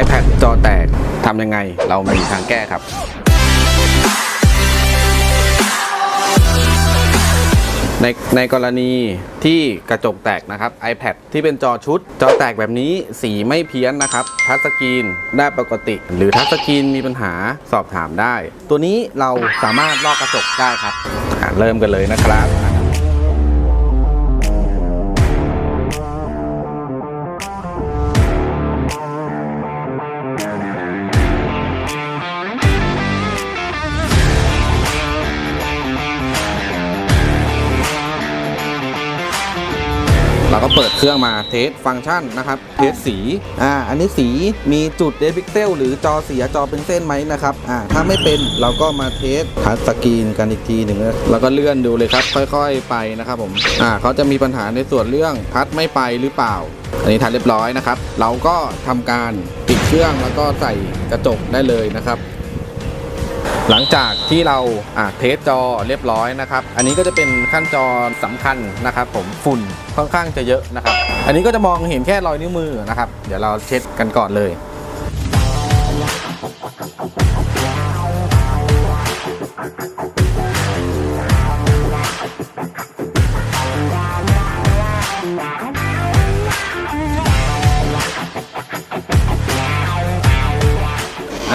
iPad จอแตกทำยังไง เรามีทางแก้ครับ ในในกรณีที่กระจกแตกนะครับ iPad ที่เป็นจอชุด จอแตกแบบนี้สีไม่เพี้ยนนะครับ ทัชสกรีนได้ปกติ หรือทัชสกรีนมีปัญหาสอบถามได้ ตัวนี้เราสามารถลอกกระจกได้ครับเริ่มกันเลยนะครับ เราก็เปิดเครื่องมาเทสฟังก์ชันนะครับเทสสีอ่าอันนี้สีมีจุดเดพิกเซลหรือจอเสียจอเป็นเส้นไหมนะครับอ่าถ้าไม่เป็นเราก็มาเทสทัชสกรีนกันอีกทีหนึ่งแล้วก็เลื่อนดูเลยครับ ค่อยๆไปนะครับผมอ่าเขาจะมีปัญหาในส่วนเรื่องทัชไม่ไปหรือเปล่า อันนี้ทัชเรียบร้อยนะครับ เราก็ทำการปิดเครื่องแล้วก็ใส่กระจกได้เลยนะครับ หลังจากที่เราเทสจอเรียบร้อยนะครับ อันนี้ก็จะเป็นขั้นจอสำคัญนะครับ ผมฝุ่นค่อนข้างจะเยอะนะครับ อันนี้ก็จะมองเห็นแค่รอยนิ้วมือนะครับ เดี๋ยวเราเช็ดกันก่อนเลย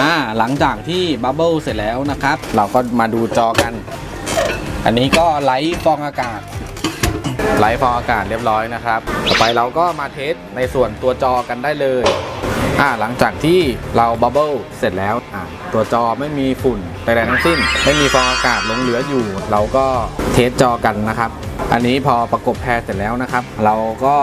อ่าหลังจากที่บับเบิลเสร็จแล้วนะครับ เราก็มาดูจอกัน อันนี้ก็ไลท์ฟองอากาศไลท์ฟองอากาศเรียบร้อยนะครับ ต่อไปเราก็มาเทสในส่วนตัวจอกันได้เลยอ่าหลังจากที่เราบับเบิลเสร็จแล้วอ่าตัวจอไม่มีฝุ่นใดๆทั้งสิ้น ไม่มีฟองอากาศหลงเหลืออยู่ เราก็เทสจอกันนะครับ อันนี้พอประกบแพรเสร็จแล้วนะครับ เราก็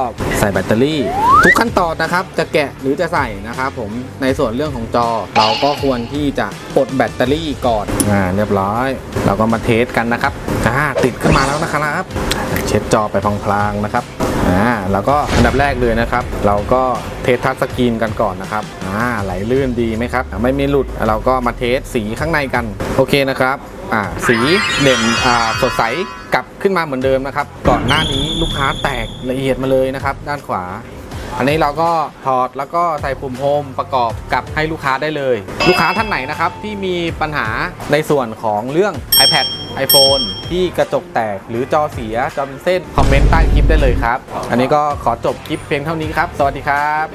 ใส่แบตเตอรี่ ทุกขั้นตอนนะครับ จะแกะหรือจะใส่นะครับผมในส่วนเรื่องของจอ เราก็ควรที่จะปลดแบตเตอรี่ก่อนอ่าเรียบร้อย เราก็มาเทสกันนะครับอ่าติดขึ้นมาแล้วนะครับ เช็ดจอไปพลางๆนะครับอ่าแล้วก็อันดับแรกเลยนะครับ เราก็เทสทัชสกรีนกันก่อนนะครับอ่าไหลลื่นดีไหมครับอ่ไม่มีหลุดเราก็มาเทสสีข้างในกัน โอเคนะครับอ่าสีเด่นอ่าสดใสกลับขึ้นมาเหมือนเดิมนะครับ ก่อนหน้านี้ลูกค้าแตกละเอียดมาเลยนะครับ ด้านขวา อันนี้เราก็ถอดแล้วก็ใส่ปุ่มโฮมประกอบกับให้ลูกค้าได้เลย ลูกค้าท่านไหนนะครับที่มีปัญหาในส่วนของเรื่อง iPad iPhone ที่กระจกแตกหรือจอเสียจอเป็นเส้น คอมเมนต์ใต้คลิปได้เลยครับ อันนี้ก็ขอจบคลิปเพียงเท่านี้ครับ สวัสดีครับ